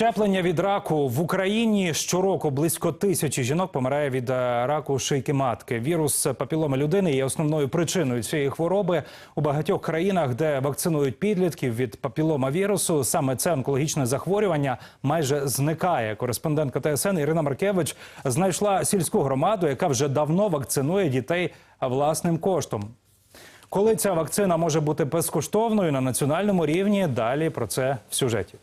Щеплення від раку в Україні щороку близько тисячі жінок помирає від е, раку шийки матки. Вірус папіломи людини є основною причиною цієї хвороби у багатьох країнах, де вакцинують підлітків від папілома вірусу. Саме це онкологічне захворювання майже зникає. Кореспондентка ТСН Ірина Маркевич знайшла сільську громаду, яка вже давно вакцинує дітей власним коштом. Коли ця вакцина може бути безкоштовною на національному рівні, далі про це в сюжеті.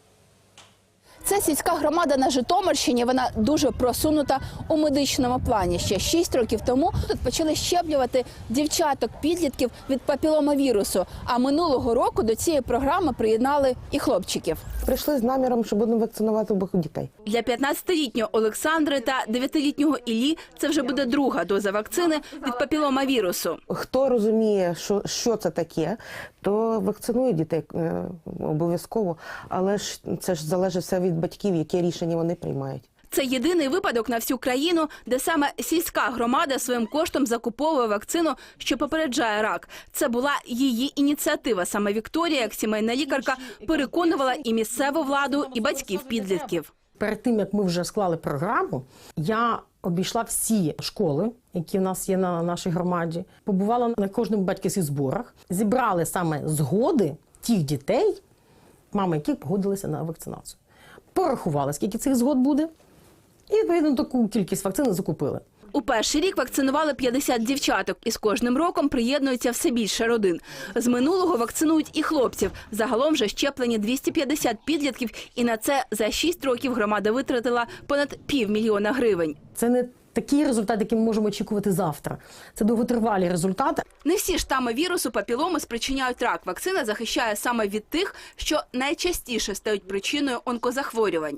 Це сільська громада на Житомирщині. Вона дуже просунута у медичному плані. Ще 6 років тому тут почали щеплювати дівчаток підлітків від папіломавірусу. А минулого року до цієї програми приєднали і хлопчиків. Прийшли з наміром, що будемо вакцинувати обох дітей. Для 15-літнього Олександри та 9-літнього Іллі це вже буде друга доза вакцини від папіломавірусу. Хто розуміє, що, що це таке, то вакцинує дітей е, обов'язково. Але ж це ж залежить все від батьків, яке рішення вони приймають. Це єдиний випадок на всю країну, де саме сільська громада своїм коштом закуповує вакцину, що попереджає рак. Це була її ініціатива. Саме Вікторія, як сімейна лікарка, переконувала і місцеву владу, і батьків підлітків. Перед тим як ми вже склали програму, я обійшла всі школи, які в нас є на нашій громаді. Побувала на кожному батьківських зборах, зібрали саме згоди тих дітей, мами яких погодилися на вакцинацію. Порахували, скільки цих згод буде, і відповідно таку кількість вакцини закупили. У перший рік вакцинували 50 дівчаток, і з кожним роком приєднується все більше родин. З минулого вакцинують і хлопців. Загалом вже щеплені 250 підлітків, і на це за 6 років громада витратила понад півмільйона гривень. Це не такий результат, який ми можемо очікувати завтра. Це довготривалі результати. Не всі штами вірусу папіломи спричиняють рак. Вакцина захищає саме від тих, що найчастіше стають причиною онкозахворювань.